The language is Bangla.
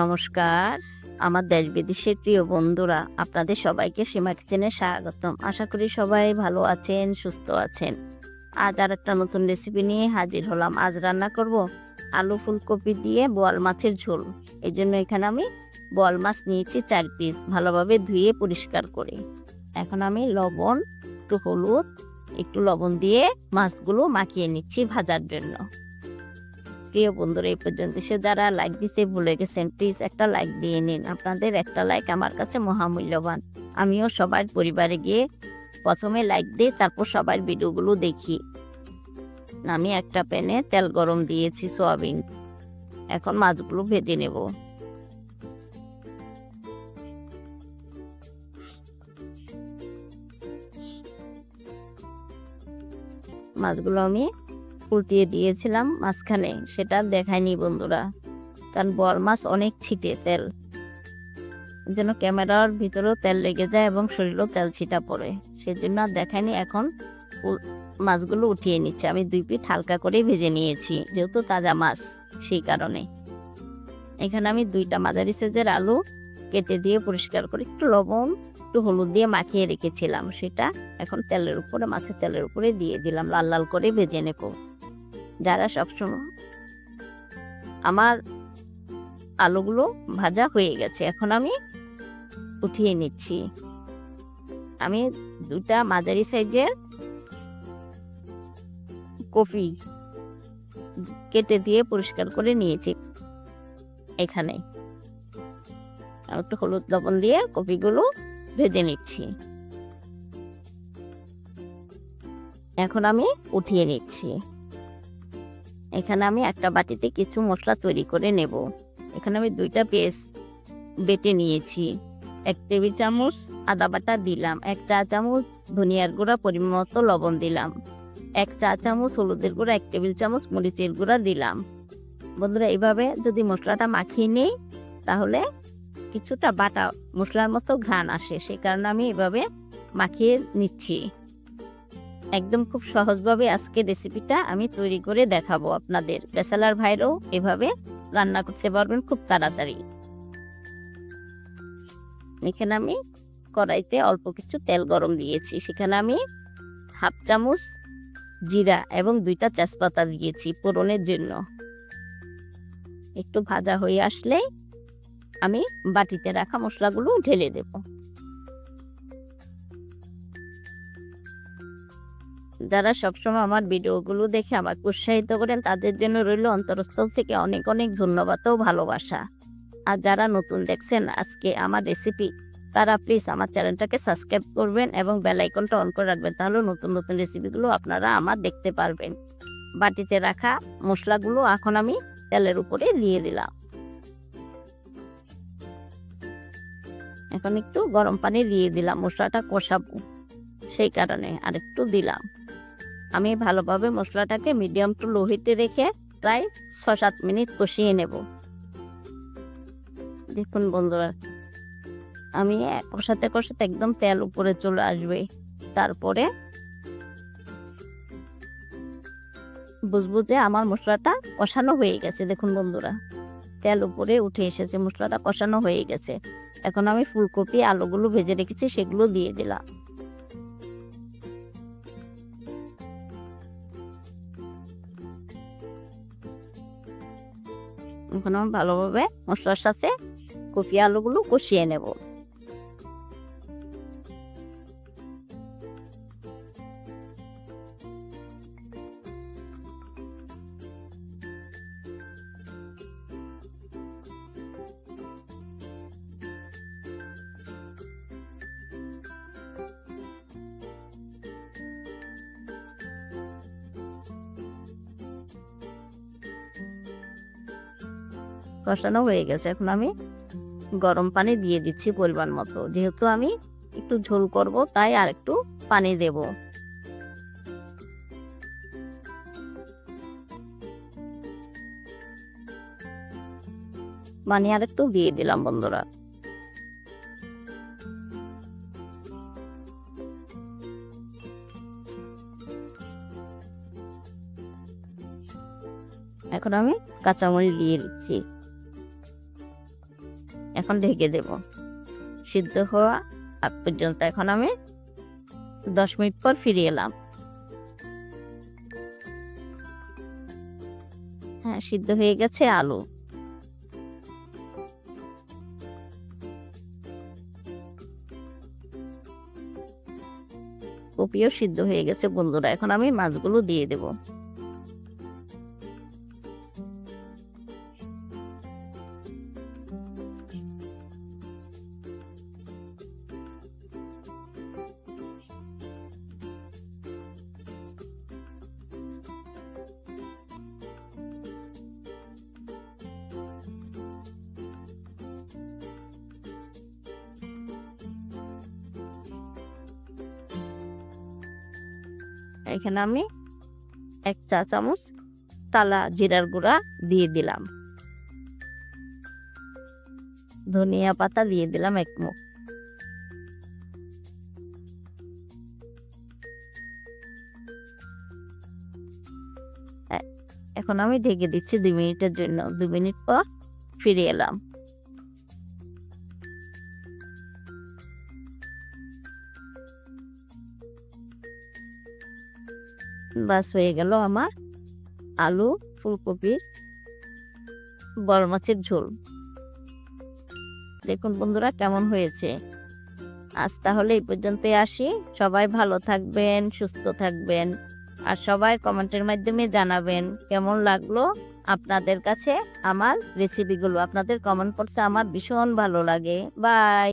নমস্কার। আমার দেশ বিদেশের প্রিয় বন্ধুরা, আপনাদের সবাইকে সীমা কিচেনে স্বাগতম। আশা করি সবাই ভালো আছেন, সুস্থ আছেন। আজ আর একটা নতুন রেসিপি নিয়ে হাজির হলাম। আজ রান্না করব আলু ফুলকপি দিয়ে বোয়াল মাছের ঝোল। এই জন্য এখানে আমি বোয়াল মাছ নিয়েছি চার পিস ভালোভাবে ধুয়ে পরিষ্কার করে। এখন আমি লবণ, একটু হলুদ, একটু লবণ দিয়ে মাছগুলো মাখিয়ে নিচ্ছি ভাজার জন্য। প্রিয় বন্ধুরা, এই পর্যন্ত। সে যারা লাইক দিতে ভুলে গেছেন প্লিজ একটা লাইক দিয়ে নিন। আপনাদের একটা লাইক আমার কাছে মহামূল্যবান। আমিও সবার পরিবারে গিয়ে প্রথমে লাইক দিই তারপর সবার ভিডিওগুলো দেখি। আমি একটা প্যানে তেল গরম দিয়েছি, সোয়াবিন। এখন মাছগুলো ভেজে নেব। মাছগুলো আমি উল্টিয়ে দিয়েছিলাম মাঝখানে, সেটা দেখায়নি বন্ধুরা। কারণ বল মাছ অনেক ছিটে তেল। যেন ক্যামেরার ভিতরেও তেল লেগে যায় এবং শরীরেও তেল ছিটা পড়ে। সেজন্য আর দেখায়নি এখন মাছগুলো উঠিয়ে নিচ্ছে। আমি দুই পিঠ হালকা করে ভেজে নিয়েছি, যেহেতু তাজা মাছ, সেই কারণে। এখানে আমি দুইটা মাঝারি সাইজের আলু কেটে দিয়ে পরিষ্কার করে একটু লবণ, একটু হলুদ দিয়ে মাখিয়ে রেখেছিলাম। সেটা এখন তেলের উপরে, মাছের তেলের উপরে দিয়ে দিলাম, লাল লাল করে ভেজে নেব। যারা সবসময় আমার আলুগুলো ভাজা হয়ে গেছে, এখন আমি উঠিয়ে নিচ্ছি। আমি দুটা মাঝারি সাইজের কফি কেটে দিয়ে পরিষ্কার করে নিয়েছি এখানে। একটু হলুদ লবণ দিয়ে কপিগুলো ভেজে নিচ্ছি। এখন আমি উঠিয়ে নিচ্ছি। এখানে আমি একটা বাটিতে কিছু মশলা তৈরি করে নেব। এখানে আমি দুইটা পেস্ট বেটে নিয়েছি। এক টেবিল চামচ আদা বাটা দিলাম। এক চা চামচ ধনিয়ার গুঁড়া, পরিমাণ মতো লবণ দিলাম। এক চা চামচ হলুদের গুঁড়া, এক টেবিল চামচ মরিচের গুঁড়া দিলাম। বন্ধুরা, এইভাবে যদি মশলাটা মাখিয়ে নিই, তাহলে কিছুটা বাটা মশলার মতো ঘ্রাণ আসে। সেই কারণে আমি এভাবে মাখিয়ে নিচ্ছি। একদম খুব সহজভাবে আজকে রেসিপিটা আমি তৈরি করে দেখাবো আপনাদের। ব্যাচেলার ভাইরাও এভাবে রান্না করতে পারবেন খুব তাড়াতাড়ি। এখানে আমি কড়াইতে অল্প কিছু তেল গরম দিয়েছি। সেখানে আমি হাফ চামচ জিরা এবং দুইটা তেজপাতা দিয়েছি পোড়নের জন্য। একটু ভাজা হয়ে আসলে আমি বাটিতে রাখা মশলাগুলো ঢেলে দেব। যারা সবসময় আমার ভিডিওগুলো দেখে আমাকে উৎসাহিত করেন, তাদের জন্য রইল অন্তরস্থল থেকে অনেক অনেক ধন্যবাদ ও ভালোবাসা। আর যারা নতুন দেখছেন, আজকে আমার রেসিপি তারা প্লিজ আমার চ্যানেলটাকে সাবস্ক্রাইব করবেন এবং বেল আইকনটা অন করে রাখবেন, তাহলে নতুন নতুন রেসিপিগুলো আপনারা আমার দেখতে পারবেন। বাটিতে রাখা মশলাগুলো এখন আমি তেলের উপরে দিয়ে দিলাম। এখন একটু গরম পানি দিয়ে দিলাম, মশলাটা কষাবো। সেই কারণে আর একটু দিলাম। আমি ভালোভাবে মশলাটাকে মিডিয়াম টু লো হিটে রেখে প্রায় ছ সাত মিনিট কষিয়ে নেব। দেখুন বন্ধুরা, আমি কষাতে কষাতে একদম তেল উপরে চলে আসবে। তারপরে বুঝব যে আমার মশলাটা কষানো হয়ে গেছে। দেখুন বন্ধুরা, তেল উপরে উঠে এসেছে, মশলাটা কষানো হয়ে গেছে। এখন আমি ফুলকপি, আলুগুলো ভেজে রেখেছি, সেগুলো দিয়ে দিলাম। এখন ভালোভাবে মশলার সাথে কপি আলুগুলো কষিয়ে নেব। কষানো হয়ে গেছে। এখন আমি গরম পানি দিয়ে দিচ্ছি পরিমাণ মতো। যেহেতু আমি একটু ঝোল করব, তাই আর একটু পানি দেব। পানি আর একটু দিয়ে দিলাম বন্ধুরা। এখন আমি কাঁচামরিচ দিয়ে দিচ্ছি। এখন ঢেকে দেব। সিদ্ধ হওয়া আগ পর্যন্ত এখন আমি দশ মিনিট পর ফিরে এলাম। হ্যাঁ সিদ্ধ হয়ে গেছে আলু। কপিও সিদ্ধ হয়ে গেছে বন্ধুরা, এখন আমি মাছগুলো দিয়ে দেব। এখানে আমি এক চা চামচ টালা জিরার গুঁড়া দিয়ে দিলাম। ধনিয়া পাতা দিয়ে দিলাম এক মুখ। এখন আমি ঢেকে দিচ্ছি দুই মিনিটের জন্য। দুই মিনিট পর ফিরে এলাম। বাস হয়ে গেল আমার আলু ফুলকপির বড় মাছের ঝোল। দেখুন বন্ধুরা কেমন হয়েছে। আজ তাহলে এই পর্যন্তই আসি। সবাই ভালো থাকবেন, সুস্থ থাকবেন আর সবাই কমেন্টের মাধ্যমে জানাবেন কেমন লাগল আপনাদের কাছে আমার রেসিপিগুলো আপনাদের কমেন্ট করতে আমার ভীষণ ভালো লাগে। বাই